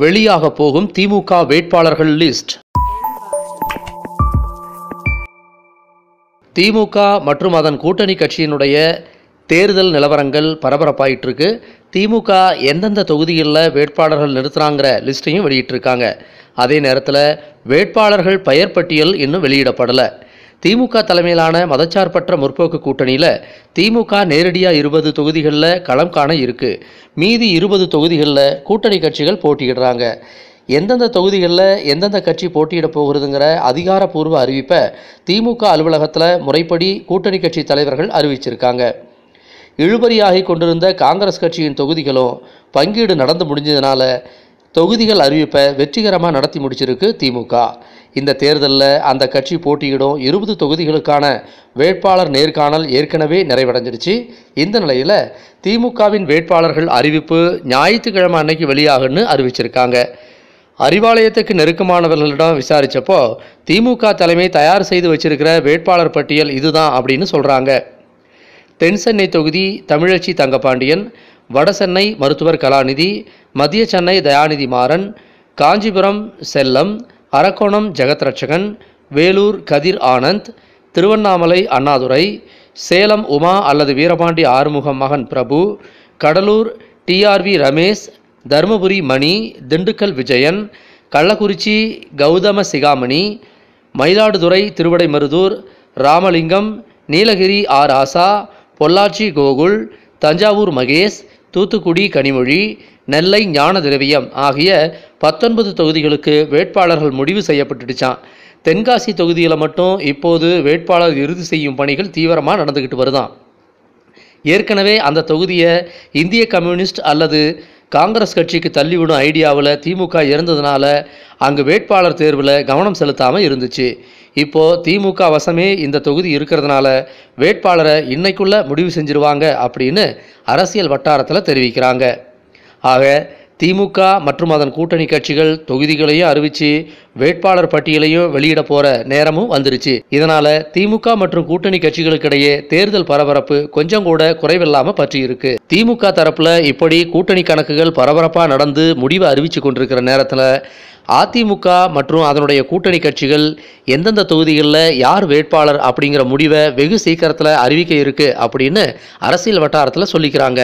வெளியாக போகும் திமுக வேட்பாளர்கள் லிஸ்ட். திமுக மற்றும் அதன் கூட்டணி கட்சியினுடைய தேர்தல் நிலவரங்கள் பரபரப்பாயிட்டிருக்கு. திமுக எந்தெந்த தொகுதிகளில் வேட்பாளர்கள் நிறுத்துறாங்கிற லிஸ்ட்டையும் வெளியிட்டிருக்காங்க. அதே நேரத்தில் வேட்பாளர்கள் பெயர் பட்டியல் இன்னும் வெளியிடப்படலை. திமுக தலைமையிலான மதச்சார்பற்ற முற்போக்கு கூட்டணியில் திமுக நேரடியாக இருபது தொகுதிகளில் களம் காண இருக்கு. மீதி இருபது தொகுதிகளில் கூட்டணி கட்சிகள் போட்டியிடுறாங்க. எந்தெந்த தொகுதிகளில் எந்தெந்த கட்சி போட்டியிட போகிறதுங்கிற அதிகாரப்பூர்வ அறிவிப்பை திமுக அலுவலகத்தில் முறைப்படி கூட்டணி கட்சி தலைவர்கள் அறிவிச்சிருக்காங்க. இழுபறியாகி கொண்டிருந்த காங்கிரஸ் கட்சியின் தொகுதிகளும் பங்கீடு நடந்து முடிஞ்சதுனால தொகுதிகள் அறிவிப்பை வெற்றிகரமாக நடத்தி முடிச்சிருக்கு திமுக. இந்த தேர்தலில் அந்த கட்சி போட்டியிடும் இருபது தொகுதிகளுக்கான வேட்பாளர் நேர்காணல் ஏற்கனவே நிறைவடைஞ்சிடுச்சு இந்த நிலையில் திமுகவின் வேட்பாளர்கள் அறிவிப்பு ஞாயிற்றுக்கிழமை அன்னைக்கு வெளியாகுன்னு அறிவிச்சிருக்காங்க. அறிவாலயத்துக்கு நெருக்கமானவர்களிடம் விசாரித்தப்போ திமுக தலைமை தயார் செய்து வச்சிருக்கிற வேட்பாளர் பட்டியல் இதுதான் அப்படின்னு சொல்கிறாங்க தென்சென்னை தொகுதி தமிழச்சி தங்கபாண்டியன் வடசென்னை மருத்துவர் கலாநிதி மத்திய சென்னை தயாநிதி மாறன் காஞ்சிபுரம் செல்லம் அரக்கோணம் ஜெகத்ரட்சகன் வேலூர் கதிர் ஆனந்த் திருவண்ணாமலை அண்ணாதுரை சேலம் உமா அல்லது வீரபாண்டி ஆறுமுகம் மகன் பிரபு கடலூர் டிஆர்வி ரமேஷ் தருமபுரி மணி திண்டுக்கல் விஜயன் கள்ளக்குறிச்சி கௌதம சிகாமணி மயிலாடுதுறை திருவடைமருதூர் ராமலிங்கம் நீலகிரி ஆர் ஆசா பொள்ளாச்சி கோகுல் தஞ்சாவூர் மகேஷ் தூத்துக்குடி கனிமொழி நெல்லை ஞான திரவியம் ஆகிய பத்தொன்பது தொகுதிகளுக்கு வேட்பாளர்கள் முடிவு செய்யப்பட்டுடுச்சான் தென்காசி தொகுதியில் மட்டும் இப்போது வேட்பாளர் இறுதி செய்யும் பணிகள் தீவிரமாக நடந்துக்கிட்டு வருதான் ஏற்கனவே அந்த தொகுதியை இந்திய கம்யூனிஸ்ட் அல்லது காங்கிரஸ் கட்சிக்கு தள்ளிவிடும் ஐடியாவில் திமுக இருந்ததுனால அங்கு வேட்பாளர் தேர்வில் கவனம் செலுத்தாமல் இருந்துச்சு. இப்போது திமுக வசமே இந்த தொகுதி இருக்கிறதுனால வேட்பாளரை இன்னைக்குள்ளே முடிவு செஞ்சிருவாங்க அப்படின்னு அரசியல் வட்டாரத்தில் தெரிவிக்கிறாங்க. ஆக திமுக மற்றும் அதன் கூட்டணி கட்சிகள் தொகுதிகளையும் அறிவிச்சு வேட்பாளர் பட்டியலையும் வெளியிட போற நேரமும் வந்துருச்சு. இதனால திமுக மற்றும் கூட்டணி கட்சிகளுக்கிடையே தேர்தல் பரபரப்பு கொஞ்சம் கூட குறைவில்லாம பற்றி இருக்கு திமுக தரப்புல இப்படி கூட்டணி கணக்குகள் பரபரப்பா நடந்து முடிவை அறிவிச்சு கொண்டிருக்கிற நேரத்துல அதிமுக மற்றும் அதனுடைய கூட்டணி கட்சிகள் எந்தெந்த தொகுதிகளில் யார் வேட்பாளர் அப்படிங்கிற முடிவை வெகு சீக்கிரத்தில் அறிவிக்க இருக்கு அப்படின்னு அரசியல் வட்டாரத்தில் சொல்லிக்கிறாங்க.